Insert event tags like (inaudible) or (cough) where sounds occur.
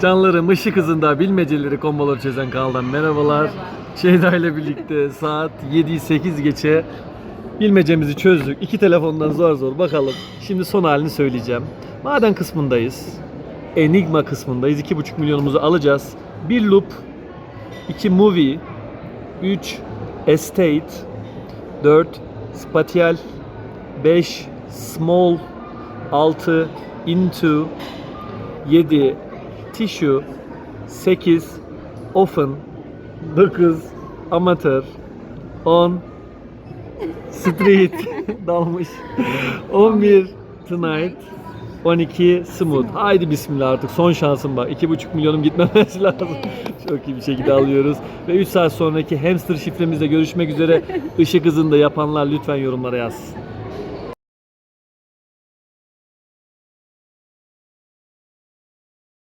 Canlarım ışık hızında bilmeceleri komboları çözen kanaldan merhabalar. Merhaba. Şeyda ile birlikte saat 7-8 geçe bilmecemizi çözdük. İki telefondan zor zor bakalım. Şimdi son halini söyleyeceğim. Maden kısmındayız. Enigma kısmındayız. 2,5 milyonumuzu alacağız. Bir loop, iki movie, 3 estate, 4 spatial, 5 small, 6 into, 7 tissue, 8 often, 9 amatör, 10 street (laughs) dalmış, 11 tonight, 12 smooth. Haydi bismillah artık son şansım bak. 2,5 milyonum gitmemesi (laughs) lazım. Çok iyi bir şekilde alıyoruz. Ve 3 saat sonraki hamster şifremizle görüşmek üzere. Işık hızında yapanlar lütfen yorumlara yazsın.